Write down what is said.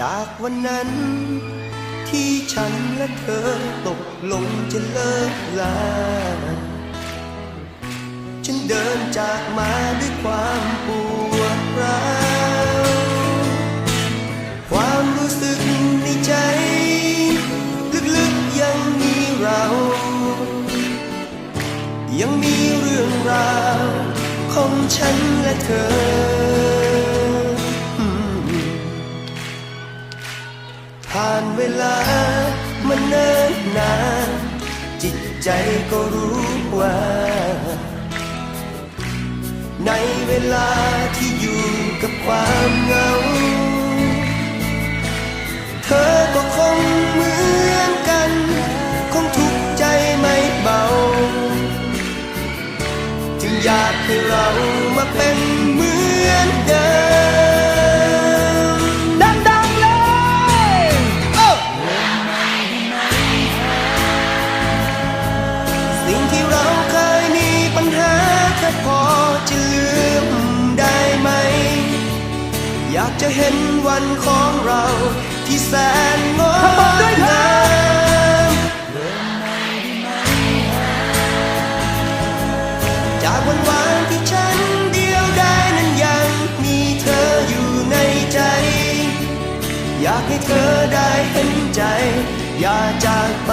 จากวันนั้น ที่ฉันและเธอตกลงจะเลิกลา ฉันเดินจากมาด้วยความปวดร้าวความรู้สึกในใจ ลึกๆยังมีเรา ยังมีเรื่องราวของฉันและเธอ ผ่านเวลามันเนิ่นนาน จิตใจก็รู้ว่า ในเวลาที่อยู่กับความเหงา เธอก็คงเหมือนกัน คงทุกข์ใจไม่เบา จึงอยากให้เรามาเป็น จะเห็นวันของเราที่แสนงดขอบคุณด้วยครังามจากวันวานที่ฉันเดียวได้นั้นยังมีเธออยู่ในใจ อยากให้เธอได้เห็นใจ อย่าจากไป